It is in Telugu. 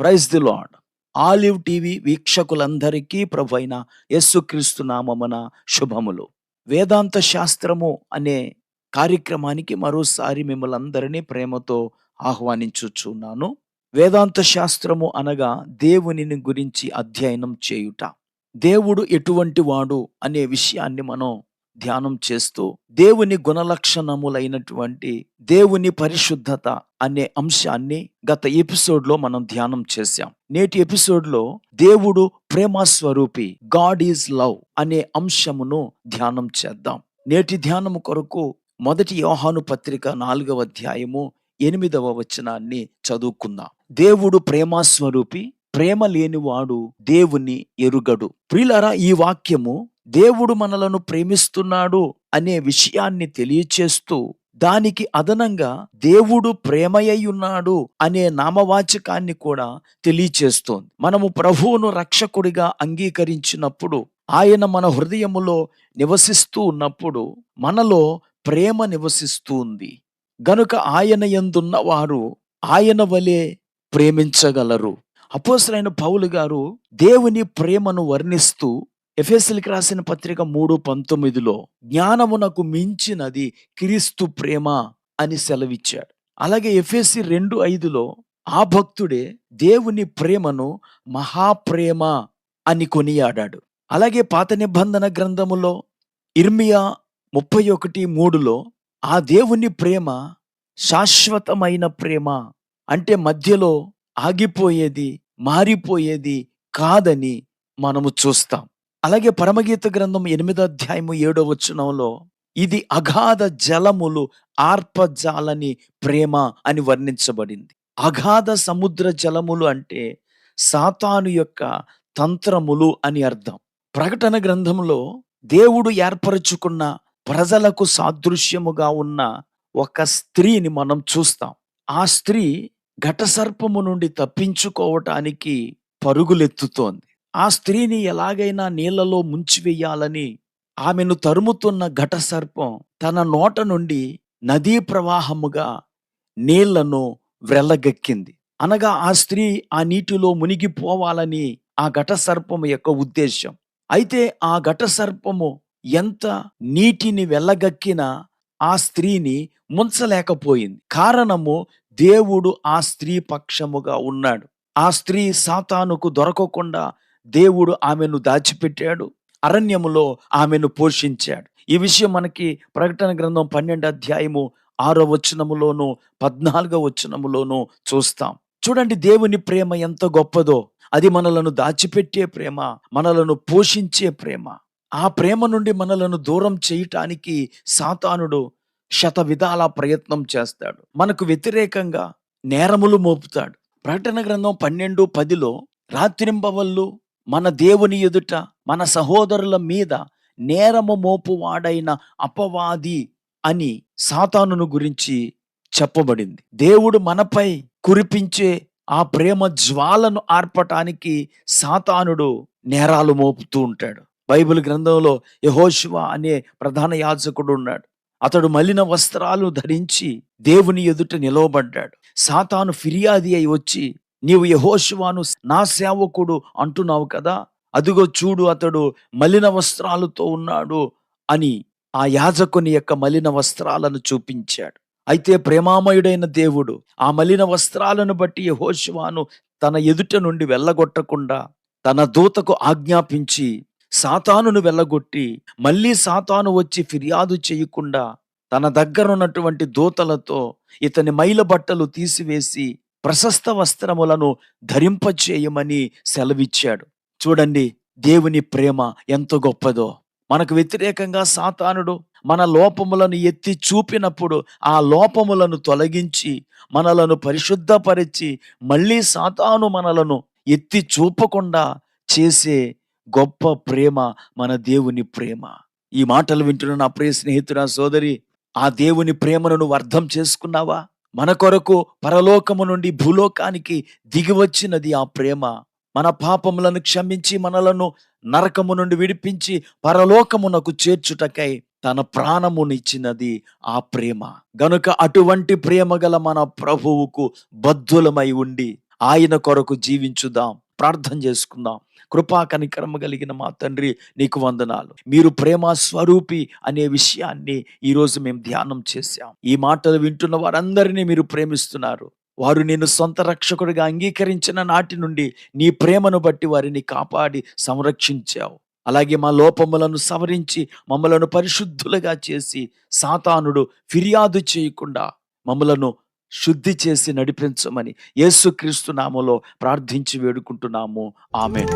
Praise the Lord olive TV వీక్షకులందరికీ ప్రభు అయిన యేసుక్రీస్తు నామమున శుభములు. వేదాంత శాస్త్రము అనే కార్యక్రమానికి మరోసారి మిమ్మల్ని అందరినీ ప్రేమతో ఆహ్వానించుచున్నాను. వేదాంత శాస్త్రము అనగా దేవునిని గురించి అధ్యయనం చేయుట. దేవుడు ఎటువంటి వాడు అనే విషయాన్ని మనం ధ్యానం చేస్తూ దేవుని గుణలక్షణములైనటువంటి దేవుని పరిశుద్ధత అనే అంశాన్ని గత ఎపిసోడ్లో మనం ధ్యానం చేశాం. నేటి ఎపిసోడ్లో దేవుడు ప్రేమ స్వరూపి గాడ్ ఈజ్ లవ్ అనే అంశమును ధ్యానం చేద్దాం. నేటి ధ్యానం కొరకు మొదటి యోహాను పత్రిక నాలుగవ అధ్యాయము ఎనిమిదవ వచనాన్ని చదువుకుందాం. దేవుడు ప్రేమాస్వరూపి ప్రేమ లేనివాడు దేవుని ఎరుగడు. ప్రిలరా ఈ వాక్యము దేవుడు మనలను ప్రేమిస్తున్నాడు అనే విషయాన్ని తెలియచేస్తూ దానికి అదనంగా దేవుడు ప్రేమయ్య ఉన్నాడు అనే నామవాచకాన్ని కూడా తెలియచేస్తోంది. మనము ప్రభువును రక్షకుడిగా అంగీకరించినప్పుడు ఆయన మన హృదయములో నివసిస్తూ ఉన్నప్పుడు మనలో ప్రేమ నివసిస్తూ ఉంది గనుక ఆయన ఎందున్న వారు ఆయన వలె ప్రేమించగలరు. అపోసరైన పౌలు గారు దేవుని ప్రేమను వర్ణిస్తూ ఎఫ్ఎస్ఎల్కి రాసిన పత్రిక మూడు పంతొమ్మిదిలో జ్ఞానమునకు మించినది క్రీస్తు ప్రేమ అని సెలవిచ్చాడు. అలాగే ఎఫ్ఎస్సి రెండు ఐదులో ఆ భక్తుడే దేవుని ప్రేమను మహాప్రేమ అని కొనియాడాడు. అలాగే పాత నిబంధన గ్రంథములో ఇర్మియా ముప్పై ఒకటి మూడులో ఆ దేవుని ప్రేమ శాశ్వతమైన ప్రేమ అంటే మధ్యలో ఆగిపోయేది మారిపోయేది కాదని మనము చూస్తాం. అలాగే పరమగీత గ్రంథం ఎనిమిదో అధ్యాయము ఏడో వచనంలో ఇది అగాధ జలములు ఆర్పజాలని ప్రేమ అని వర్ణించబడింది. అగాధ సముద్ర జలములు అంటే సాతాను యొక్క తంత్రములు అని అర్థం. ప్రకటన గ్రంథంలో దేవుడు ఏర్పరచుకున్న ప్రజలకు సాదృశ్యముగా ఉన్న ఒక స్త్రీని మనం చూస్తాం. ఆ స్త్రీ ఘటసర్పము నుండి తప్పించుకోవటానికి పరుగులెత్తుతోంది. ఆ స్త్రీని ఎలాగైనా నీళ్ళలో ముంచివేయాలని ఆమెను తరుముతున్న ఘటసర్పం తన నోట నుండి నదీ ప్రవాహముగా నీళ్ళను వ్రెల్లగక్కింది అనగా ఆ స్త్రీ ఆ నీటిలో మునిగిపోవాలని ఆ ఘటసర్పము యొక్క ఉద్దేశం అయితే ఆ ఘటసర్పము ఎంత నీటిని వెళ్ళగక్కినా ఆ స్త్రీని ముంచలేకపోయింది. కారణము దేవుడు ఆ స్త్రీ పక్షముగా ఉన్నాడు. ఆ స్త్రీ సాతానుకు దొరకకుండా దేవుడు ఆమెను దాచిపెట్టాడు. అరణ్యములో ఆమెను పోషించాడు. ఈ విషయం మనకి ప్రకటన గ్రంథం పన్నెండు అధ్యాయము ఆరో వచనములోను పద్నాలుగో వచనములోను చూస్తాం. చూడండి దేవుని ప్రేమ ఎంత గొప్పదో. అది మనలను దాచిపెట్టే ప్రేమ మనలను పోషించే ప్రేమ. ఆ ప్రేమ నుండి మనలను దూరం చేయటానికి సాతానుడు శత విధాల ప్రయత్నం చేస్తాడు. మనకు వ్యతిరేకంగా నేరములు మోపుతాడు. ప్రకటన గ్రంథం పన్నెండు పదిలో రాత్రింబవళ్ళు మన దేవుని ఎదుట మన సహోదరుల మీద నేరము మోపువాడైన అపవాది అని సాతానును గురించి చెప్పబడింది. దేవుడు మనపై కురిపించే ఆ ప్రేమ జ్వాలను ఆర్పటానికి సాతానుడు నేరాలు మోపుతూ ఉంటాడు. బైబిల్ గ్రంథంలో యహోశివ అనే ప్రధాన యాజకుడు ఉన్నాడు. అతడు మలిన వస్త్రాలు ధరించి దేవుని ఎదుట నిలవబడ్డాడు. సాతాను ఫిర్యాది అయి వచ్చి నీవు యహోశివాను నా సేవకుడు అంటున్నావు కదా అదిగో చూడు అతడు మలిన వస్త్రాలతో ఉన్నాడు అని ఆ యాజకుని యొక్క మలిన వస్త్రాలను చూపించాడు. అయితే ప్రేమామయుడైన దేవుడు ఆ మలిన వస్త్రాలను బట్టి యహోశివాను తన ఎదుట నుండి వెళ్ళగొట్టకుండా తన దూతకు ఆజ్ఞాపించి సాతానును వెళ్ళగొట్టి మళ్ళీ సాతాను వచ్చి ఫిర్యాదు చేయకుండా తన దగ్గర ఉన్నటువంటి దూతలతో ఇతని మైల బట్టలు తీసివేసి ప్రశస్త వస్త్రములను ధరింపచేయమని సెలవిచ్చాడు. చూడండి దేవుని ప్రేమ ఎంత గొప్పదో. మనకు వ్యతిరేకంగా సాతానుడు మన లోపములను ఎత్తి చూపినప్పుడు ఆ లోపములను తొలగించి మనలను పరిశుద్ధపరిచి మళ్ళీ సాతాను మనలను ఎత్తి చూపకుండా చేసే గొప్ప ప్రేమ మన దేవుని ప్రేమ. ఈ మాటలు వింటున్న నా ప్రియ స్నేహితుడా సోదరి ఆ దేవుని ప్రేమను నువ్వు అర్థం చేసుకున్నావా? మన కొరకు పరలోకము నుండి భూలోకానికి దిగివచ్చినది ఆ ప్రేమ. మన పాపములను క్షమించి మనలను నరకము నుండి విడిపించి పరలోకమునకు చేర్చుటకై తన ప్రాణమునిచ్చినది ఆ ప్రేమ. గనుక అటువంటి ప్రేమ గల మన ప్రభువుకు బద్ధులమై ఉండి ఆయన కొరకు జీవించుదాం. ప్రార్థన చేసుకుందాం. కృపా కనికరమ కలిగిన మా తండ్రి నీకు వందనాలు. మీరు ప్రేమ స్వరూపి అనే విషయాన్ని ఈరోజు మేము ధ్యానం చేశాం. ఈ మాటలు వింటున్న వారందరినీ మీరు ప్రేమిస్తున్నారు. వారు నేను సొంత రక్షకుడిగా అంగీకరించిన నాటి నుండి నీ ప్రేమను బట్టి వారిని కాపాడి సంరక్షించావు. అలాగే మా లోపములను సవరించి మమ్మలను పరిశుద్ధులుగా చేసి సాతానుడు ఫిర్యాదు చేయకుండా మమ్మలను శుద్ధి చేసి నడిపించమని యేసుక్రీస్తు నామలో ప్రార్థించి వేడుకుంటున్నాము. ఆమె